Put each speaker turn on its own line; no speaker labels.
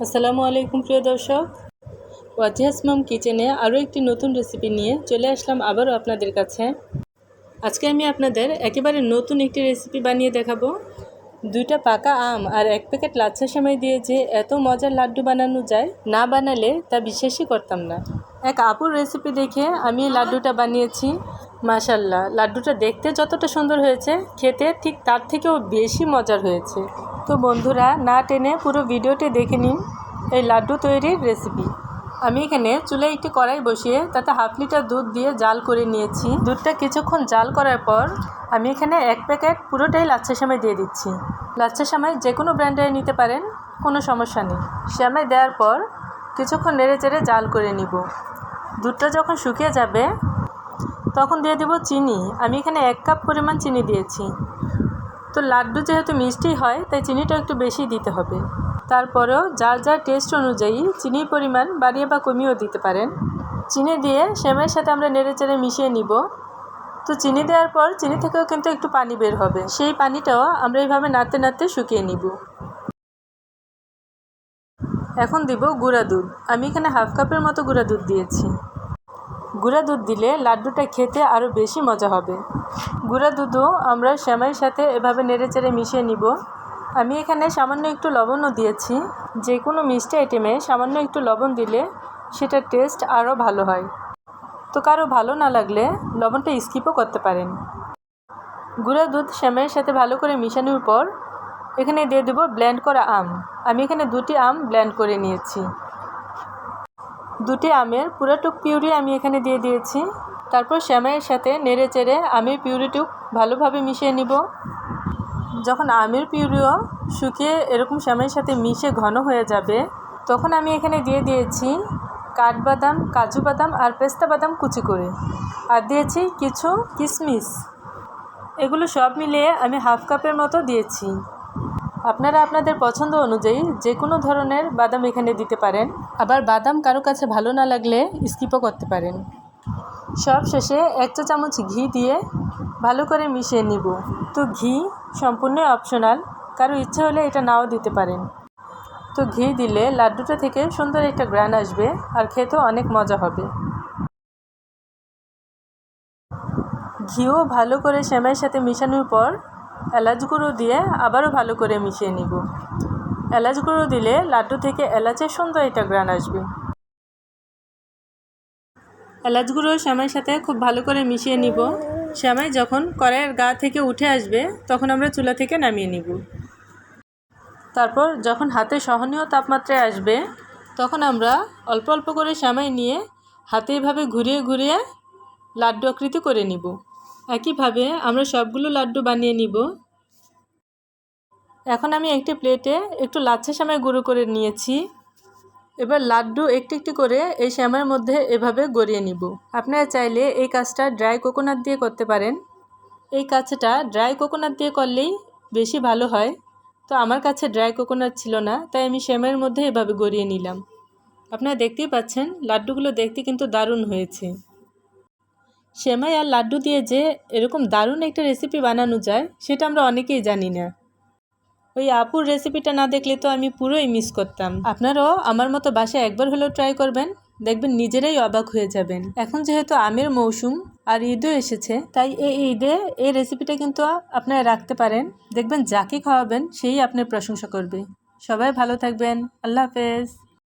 আসসালামু আলাইকুম প্রিয় দর্শক। ওয়াজিহাস মাম কিচেনে আরও একটি নতুন রেসিপি নিয়ে চলে আসলাম আবারও আপনাদের কাছে। আজকে আমি আপনাদের একেবারে নতুন একটি রেসিপি বানিয়ে দেখাবো। দুইটা পাকা আম আর এক প্যাকেট লাচ্ছা সেমাই দিয়ে যে এত মজার লাড্ডু বানানো যায়, না বানালে তা বিশ্বাসই করতাম না। এক আপুর রেসিপি দেখে আমি লাড্ডুটা বানিয়েছি। মাশাল্লাহ, লাড্ডুটা দেখতে যতটা সুন্দর হয়েছে, খেতে ঠিক তার থেকেও বেশি মজার হয়েছে। তো বন্ধুরা, না টেনে পুরো ভিডিওটি দেখে নিন এই লাড্ডু তৈরির রেসিপি আমি এখানে চুলায় একটি কড়াই বসিয়ে তাতে হাফ লিটার দুধ দিয়ে জাল করে নিয়েছি। দুধটা কিছুক্ষণ জাল করার পর আমি এখানে এক প্যাকেট পুরোটাই লাচ্ছা সেমাই দিয়ে দিচ্ছি। লাচ্ছা সেমাই যে কোনো ব্র্যান্ডের নিতে পারেন, কোনো সমস্যা নেই। সেমাই দেওয়ার পর কিছুক্ষণ নেড়ে চেড়ে জাল করে নিব। দুধটা যখন শুকিয়ে যাবে তখন দিয়ে দেব চিনি। আমি এখানে এক কাপ পরিমাণ চিনি দিয়েছি। তো লাড্ডু যেহেতু মিষ্টি হয়, তাই চিনিটা একটু বেশি দিতে হবে। তারপরেও যার যার টেস্ট অনুযায়ী চিনির পরিমাণ বাড়িয়ে বা কমিয়েও দিতে পারেন। চিনি দিয়ে সেমাইয়ের সাথে আমরা নেড়ে চেড়ে মিশিয়ে নিব। তো চিনি দেওয়ার পর চিনি থেকেও কিন্তু একটু পানি বের হবে। সেই পানিটাও আমরা এইভাবে নাড়তে নাড়তে শুকিয়ে নিব। এখন দিব গুঁড়া দুধ। আমি এখানে হাফ কাপের মতো গুঁড়া দুধ দিয়েছি। গুঁড়া দুধ দিলে লাড্ডুটা খেতে আরও বেশি মজা হবে। গুঁড়া দুধও আমরা সেমাইয়ের সাথে এভাবে নেড়ে চেড়ে মিশিয়ে নিব। আমি এখানে সামান্য একটু লবণও দিয়েছি। যে কোনো মিষ্টি আইটেমে সামান্য একটু লবণ দিলে সেটার টেস্ট আরও ভালো হয়। তো কারও ভালো না লাগলে লবণটা স্কিপও করতে পারেন। গুঁড়া দুধ সেমাইয়ের সাথে ভালো করে মিশানোর পর এখানে দিয়ে দেবো ব্ল্যান্ড করা আম। আমি এখানে দুটি আম ব্ল্যান্ড করে নিয়েছি। দুটি আমের পুরাটুক পিউরি আমি এখানে দিয়ে দিয়েছি। তারপর শ্যামাইয়ের সাথে নেড়ে চেড়ে আমের পিউরিটুক ভালোভাবে মিশিয়ে নিব। যখন আমের পিউরিও শুকিয়ে এরকম শ্যামাইয়ের সাথে মিশে ঘন হয়ে যাবে, তখন আমি এখানে দিয়ে দিয়েছি কাঠবাদাম, কাজু বাদাম আর পেস্তা বাদাম কুচি করে। আর দিয়েছি কিছু কিশমিশ এগুলো সব মিলিয়ে আমি হাফ কাপের মতো দিয়েছি। আপনারা আপনাদের পছন্দ অনুযায়ী যে কোনো ধরনের বাদাম এখানে দিতে পারেন। আবার বাদাম কারও কাছে ভালো না লাগলে স্কিপও করতে পারেন। সব শেষে এক চা চামচ ঘি দিয়ে ভালো করে মিশিয়ে নিব। তো ঘি সম্পূর্ণ অপশনাল, কারও ইচ্ছে হলে এটা নাও দিতে পারেন। তো ঘি দিলে লাড্ডুটা থেকে সুন্দর একটা গ্রান আসবে আর খেতেও অনেক মজা হবে। ঘিও ভালো করে সেমাইয়ের সাথে মিশানোর পর এলাচ গুঁড়ো দিয়ে আবারও ভালো করে মিশিয়ে নিব। এলাচ গুঁড়ো দিলে লাড্ডু থেকে এলাচের সুন্দর একটা গ্রান আসবে। এলাচ গুঁড়ো শ্যামাইয়ের সাথে খুব ভালো করে মিশিয়ে নিব। শ্যামাই যখন কড়াইয়ের গা থেকে উঠে আসবে, তখন আমরা চুলা থেকে নামিয়ে নিব। তারপর যখন হাতে সহনীয় তাপমাত্রায় আসবে, তখন আমরা অল্প অল্প করে শ্যামাই নিয়ে হাতে এভাবে ঘুরিয়ে ঘুরিয়ে লাড্ডু আকৃতি করে নিব। একইভাবে আমরা সবগুলো লাড্ডু বানিয়ে নিব। এখন আমি একটি প্লেটে একটু লাচ্ছা শ্যামাই গুঁড়ো করে নিয়েছি। এবার লাড্ডু একটি একটি করে এই শ্যামার মধ্যে এভাবে গড়িয়ে নিব। আপনারা চাইলে এই কাজটা ড্রাই কোকোনাট দিয়ে করতে পারেন। এই কাজটা ড্রাই কোকোনাট দিয়ে করলেই বেশি ভালো হয়। তো আমার কাছে ড্রাই কোকোনাট ছিল না, তাই আমি শ্যামের মধ্যে এভাবে গড়িয়ে নিলাম। আপনারা দেখতেই পাচ্ছেন, লাড্ডুগুলো দেখতে কিন্তু দারুণ হয়েছে। সেমাই আর লাড্ডু দিয়ে যে এরকম দারুণ একটা রেসিপি বানানো যায়, সেটা আমরা অনেকেই জানি না। ওই আপুর রেসিপিটা না দেখলে তো আমি পুরোই মিস করতাম। আপনারাও আমার মতো বাসায় একবার হলেও ট্রাই করবেন, দেখবেন নিজেরাই অবাক হয়ে যাবেন। এখন যেহেতু আমের মৌসুম আর ঈদও এসেছে, তাই এই ঈদে এই রেসিপিটা কিন্তু আপনারা রাখতে পারেন। দেখবেন যাকে খাওয়াবেন, সেই আপনার প্রশংসা করবে। সবাই ভালো থাকবেন। আল্লাহ হাফেজ।